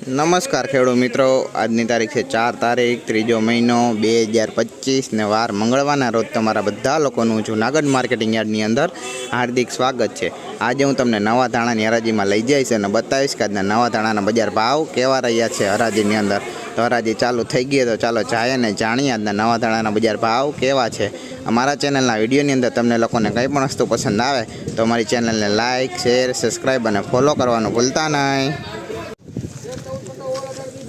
નમસ્કાર ખેડૂત મિત્રો. આજની તારીખ છે ચાર તારીખ, ત્રીજો મહિનો બે હજાર પચીસ ને વાર મંગળવારના રોજ તમારા બધા લોકોનું જૂનાગઢ માર્કેટિંગ યાર્ડની અંદર હાર્દિક સ્વાગત છે. આજે હું તમને નવા ધાણાની હરાજીમાં લઈ જઈશ અને બતાવીશ કે આજના નવા ધાણાના બજાર ભાવ કેવા રહ્યા છે હરાજીની અંદર. તો હરાજી ચાલુ થઈ ગઈ તો ચાલો જાય અને જાણીએ આજના નવા ધાણાના બજાર ભાવ કેવા છે. અમારા ચેનલના વિડીયોની અંદર તમને લોકોને કંઈ પણ વસ્તુ પસંદ આવે તો અમારી ચેનલને લાઇક શેર, સબસ્ક્રાઈબ અને ફોલો કરવાનું ભૂલતા નહીં.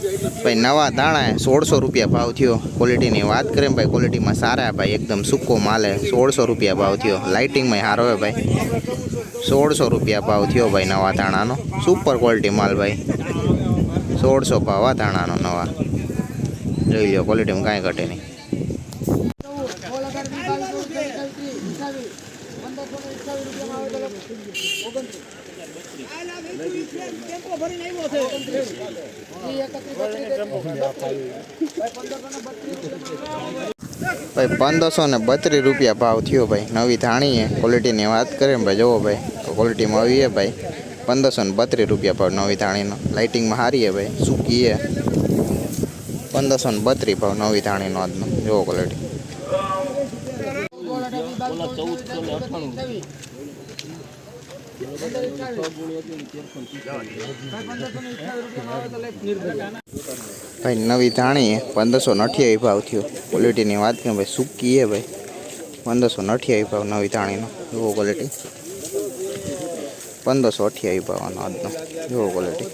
ભાઈ, નવા ધાણા સોળસો રૂપિયા ભાવ થયો. ક્વોલિટીની વાત કરીએ ને ભાઈ ક્વોલિટીમાં સારા ભાઈ, એકદમ સૂકો માલે સોળસો રૂપિયા ભાવ થયો. લાઇટિંગમાં સારો હે ભાઈ. સોળસો રૂપિયા ભાવ થયો ભાઈ નવા ધાણાનો. સુપર ક્વોલિટી માલ ભાઈ. સોળસો ભાવ આ ધાણાનો નવા. જોઈ લો ક્વોલિટીમાં કાંઈ ઘટે નહીં. સોળ હજાર વીસ બાવીસ ચોવીસ ત્રેવીસ ચોવીસ ત્રીસ વીસાવીસ પંદરસો ને અઠ્ઠાવીસ રૂપિયામાં આવે તો ઓગણત્રીસ ભાઈ, પંદરસો ને બત્રીસ રૂપિયા ભાવ થયો ભાઈ. નવી ધાણીએ ક્વોલિટીની વાત કરીએ ભાઈ, જુઓ ભાઈ ક્વોલિટીમાં આવી છે ભાઈ. પંદરસો ને બત્રીસ રૂપિયા ભાવ નવી ધાણીનો. લાઇટિંગમાં સારી છે ભાઈ સૂકી છે પંદરસો ને બત્રીસ ભાવ નવી ધાણીનો આજનો. જુઓ ક્વોલિટી ભાઈ, નવી ધાણી પંદરસો નઠિયાવી ભાવ થયો. ક્વોલિટીની વાત કે ભાઈ, સૂકી હે ભાઈ. પંદરસો નઠિયાવી ભાવ નવી ધાણીનો. જુઓ ક્વોલિટી પંદરસો અઠ્યાવી ભાવનો આજનો. એવો ક્વોલિટી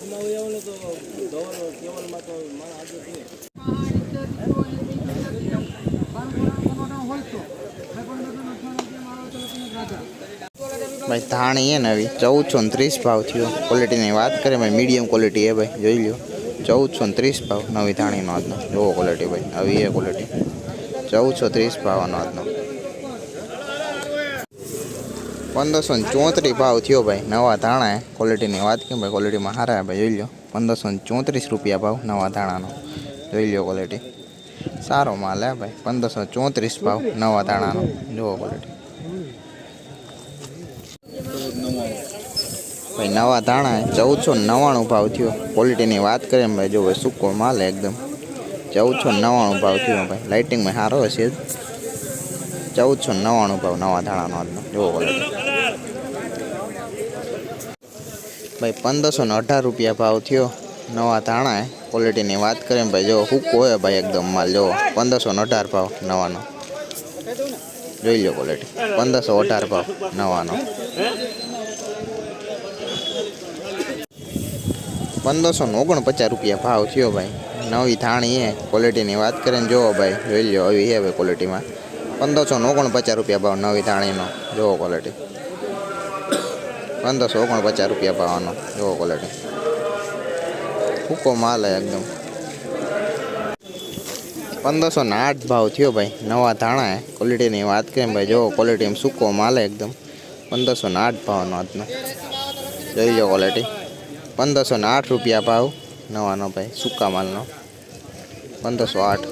ભાઈ ધાણી એ નવી ચૌદસો ને ત્રીસ ભાવ થયો. ક્વોલિટીની વાત કરીએ, ભાઈ મીડિયમ ક્વોલિટી એ ભાઈ, જોઈ લ્યો. ચૌદસો ને ત્રીસ ભાવ, નવી ધાણીનો આજનો. જુઓ ક્વોલિટી ભાઈ આવી એ ક્વોલિટી ચૌદસો ત્રીસ ભાવનો આજનો. પંદરસો ને ચોત્રીસ ભાવ થયો ભાઈ, નવા ધાણા ક્વોલિટીની વાત કરીએ, ભાઈ ક્વોલિટીમાં સારા ભાઈ, જોઈ લો પંદરસો ને ચોત્રીસ રૂપિયા ભાવ, નવા ધાણાનો. જોઈ લો ક્વોલિટી સારો માલ હે ભાઈ, પંદરસો ચોત્રીસ ભાવ, નવા ધાણાનો. જુઓ ક્વોલિટી ભાઈ, નવા ધાણા ચૌદસો નવ્વાણું ભાવ થયો. ક્વોલિટીની વાત કરીએ ભાઈ, જો ભાઈ સૂકો માલ એકદમ. ચૌદસો નવ્વાણું ભાવ થયો ભાઈ. લાઇટિંગમાં સારો હશે ચૌદસો નવ્વાણું ભાવ નવા ધાણાનો આજનો. જોવો ક્વોલિટી ભાઈ, પંદરસો ને અઢાર રૂપિયા ભાવ થયો. નવા ધાણા ક્વોલિટીની વાત કરીએ ભાઈ, જો હુકો હોય ભાઈ, એકદમ માલ. જો પંદરસો ને અઢાર ભાવ નવાનો. જોઈ લો ક્વોલિટી પંદરસો અઢાર ભાવ, નવાનો. પંદરસો ને ઓગણપચાસ રૂપિયા ભાવ થયો ભાઈ. નવી થાણી એ ક્વોલિટીની વાત કરીએ ને જુઓ ભાઈ. જોઈ લો, આવી છે ભાઈ ક્વોલિટીમાં પંદરસો ને ઓગણપચાસ રૂપિયા ભાવ નવી થાણીનો જુઓ ક્વોલિટી પંદરસો ઓગણપચાસ રૂપિયા ભાવનો. જુઓ ક્વોલિટી ફૂકો માલ હે એકદમ. પંદરસો ને આઠ ભાવ થયો ભાઈ. નવા ધાણા ક્વોલિટીની વાત કરીએ ભાઈ, જો ક્વોલિટી સૂકો માલે એકદમ. પંદરસો ને આઠ ભાવનો આજનો. જોઈ લો ક્વોલિટી પંદરસો ને આઠ રૂપિયા ભાવ. નવાનો ભાઈ, સૂકા માલનો. પંદરસો આઠ.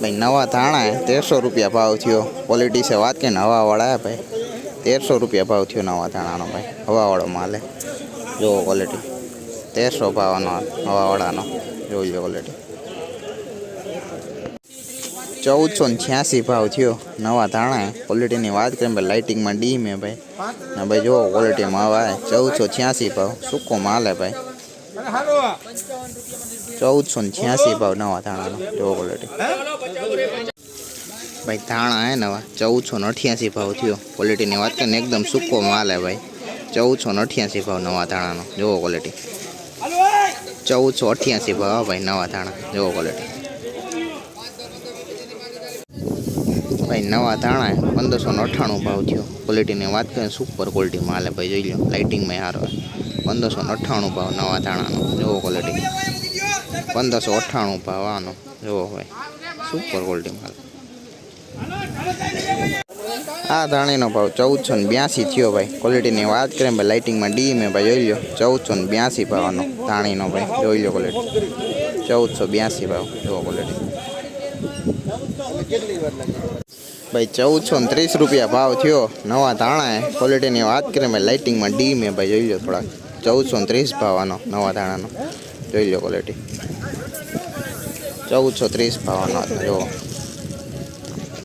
ભાઈ, નવા ધાણા એ તેરસો રૂપિયા ભાવ થયો. ક્વોલિટી છે વાત કે હવાવાળા ભાઈ. તેરસો રૂપિયા ભાવ થયો નવા ધાણાનો ભાઈ. હવાવાળો માલે જુઓ ક્વોલિટી તેરસો ભાવનો હવાવાળાનો. જોઈ લો ક્વોલિટી ચૌદસો ને છ્યાસી ભાવ થયો. નવા ધાણા ક્વોલિટીની વાત કરીએ ભાઈ લાઇટિંગમાં ડીમ હે ભાઈ. ને ભાઈ જુઓ ક્વોલિટીમાં હે ચૌદસો છ્યાસી ભાવ. સૂકો માલ ભાઈ. ચૌદસો ને છ્યાસી ભાવ નવા ધાણાનો. જુઓ ક્વોલિટી ભાઈ ધાણા હે નવા. ચૌદસો ને અઠ્યાસી ભાવ થયો. ક્વોલિટીની વાત કરીએ ને એકદમ સૂકો માલ ભાઈ. ચૌદસો ને અઠ્યાસી ભાવ નવા ધાણાનો. જુઓ ક્વોલિટી ચૌદસો અઠ્યાસી ભાવ ભાઈ નવા ધાણા. જુઓ ક્વોલિટી ભાઈ, નવા ધાણા પંદરસો ને અઠ્ઠાણું ભાવ થયો. ક્વોલિટીની વાત કરીએ સુપર ક્વોલિટી માલ હે ભાઈ, જોઈ લો લાઇટિંગમાં સારો પંદરસો ને અઠ્ઠાણું ભાવ નવા ધાણાનો જુઓ ક્વોલિટી પંદરસો અઠ્ઠાણું ભાવ આનો જુઓ ભાઈ સુપર ક્વોલિટી માલ. આ ધાણીનો ભાવ ચૌદસો ને બ્યાસી થયો ભાઈ. ક્વોલિટીની વાત કરીએ, ભાઈ લાઇટિંગમાં ડી મેં, ભાઈ, જોઈ લો ચૌદસો ને બ્યાસી ભાવનો ધાણીનો ભાઈ, જોઈ લો ક્વોલિટી ચૌદસો બ્યાસી ભાવ જુઓ ક્વોલિટી ભાઈ, ચૌદસો ને ત્રીસ રૂપિયા ભાવ થયો. નવા ધાણા ક્વોલિટીની વાત કરીએ ભાઈ લાઇટિંગમાં ડી મેં ભાઈ જોઈ લો થોડાક. ચૌદસો ને ત્રીસ ભાવ આનો, નવા ધાણાનો. જોઈ લો ક્વોલિટી ચૌદસો ત્રીસ ભાવનો જુઓ